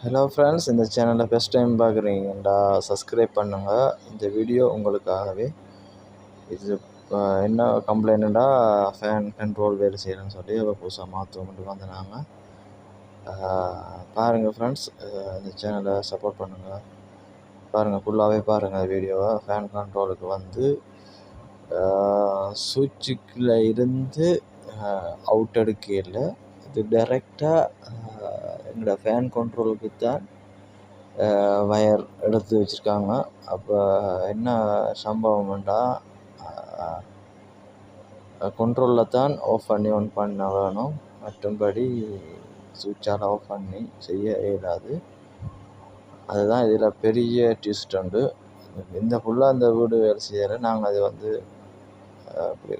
Hello friends இந்த சேனலை first time பார்க்குறீங்கடா subscribe பண்ணுங்கள் இந்த வீடியோ உங்களுக்காகவே. இது என்ன கம்ப்ளைண்ட்டுடா ஃபேன் கண்ட்ரோல் வேலை செய்யலைன்னு சொல்லி புதுசாக மாற்றுவோம்ட்டு வந்து நாங்கள் பாருங்கள் ஃப்ரெண்ட்ஸ் இந்த சேனலை சப்போர்ட் பண்ணுங்கள் பாருங்கள் ஃபுல்லாகவே பாருங்கள் வீடியோவை ஃபேன் கண்ட்ரோலுக்கு வந்து சுவிட்சுக்குள்ள இருந்து அவுட் அடுக்கையில் இது டைரெக்டாக எங்களோட ஃபேன் கண்ட்ரோலுக்கு தான் வயர் எடுத்து வச்சுருக்காங்க. அப்போ என்ன சம்பவம்டா கண்ட்ரோலில் தான் ஆஃப் பண்ணி ஆன் பண்ண வேணும். மற்றும்படி சுவிட்சால் ஆஃப் பண்ணி செய்ய இயலாது. அதுதான் இதில் பெரிய ட்விஸ்ட் உண்டு. இந்த ஃபுல்லாக அந்த வீடு வேலை செய்யற நாங்கள் அது வந்து அப்படி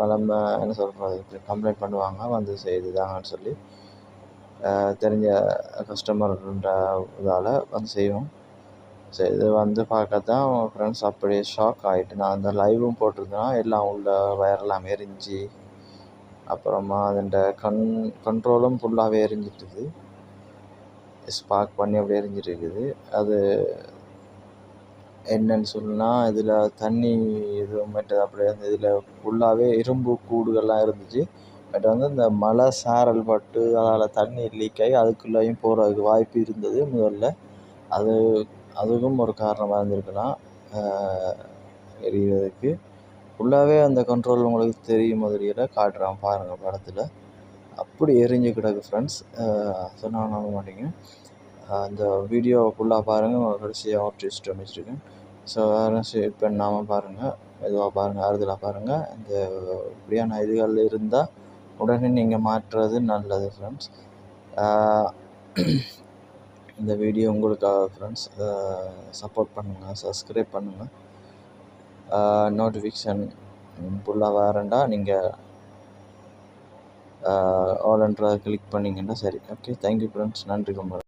வளம என்ன சொல்கிறது கம்ப்ளைண்ட் பண்ணுவாங்க வந்து செய்துதாங்கன்னு சொல்லி. தெரிஞ்ச கஸ்டமருன்ற இதால் வந்து செய்வோம். சரி இது வந்து பார்க்க தான் ஃப்ரெண்ட்ஸ் அப்படியே ஷாக் ஆகிட்டு நான் அந்த லைவும் போட்டிருந்தேன் எல்லாம் உள்ள வயரெல்லாம் எரிஞ்சு அப்புறமா அதோட கண் கண்ட்ரோலும் ஃபுல்லாகவே எரிஞ்சிட்டுது. ஸ்பார்க் பண்ணி அப்படியே எரிஞ்சிட்டு இருக்குது அது என்னன்னு சொன்னால் இதில் தண்ணி எதுவும் மட்டும் அப்படியே இதில் ஃபுல்லாகவே இரும்பு கூடுகள்லாம் இருந்துச்சு. பட் வந்து இந்த மழை சாரல் பட்டு அதால் தண்ணி லீக் ஆகி அதுக்குள்ளேயும் போகிறதுக்கு வாய்ப்பு இருந்தது முதல்ல. அது அதுவும் ஒரு காரணமாக இருந்திருக்கலாம். ஆஹ் ஃபுல்லாகவே அந்த கண்ட்ரோல் உங்களுக்கு தெரியும் மாதிரியில் காட்டுறான் பாருங்கள் படத்தில். அப்படி எரிஞ்சு கிடக்கு ஃப்ரெண்ட்ஸ் சொன்னால் நம்ப மாட்டீங்க. அந்த வீடியோ ஃபுல்லாக பாருங்கள் உங்களுக்கு கடைசியாக ஒரு ட்விஸ்ட் அமைச்சிருக்கேன். ஸோ வேறு ஷேர் பண்ணாமல் பாருங்கள் மெதுவாக பாருங்கள் ஆறுதலாக பாருங்கள் இந்த இப்படியான இதுகள் இருந்தால் உடனே நீங்கள் மாற்றுறது நல்லது ஃப்ரெண்ட்ஸ் இந்த வீடியோ உங்களுக்காக ஃப்ரெண்ட்ஸ் சப்போர்ட் பண்ணுங்கள் சப்ஸ்கிரைப் பண்ணுங்கள் நோட்டிஃபிகேஷன் ஃபுல்லாக வரண்டா நீங்கள் ஆல்ன்றதை கிளிக் பண்ணிங்கன்னா சரி. ஓகே தேங்க்யூ ஃப்ரெண்ட்ஸ் நன்றி ரொம்ப.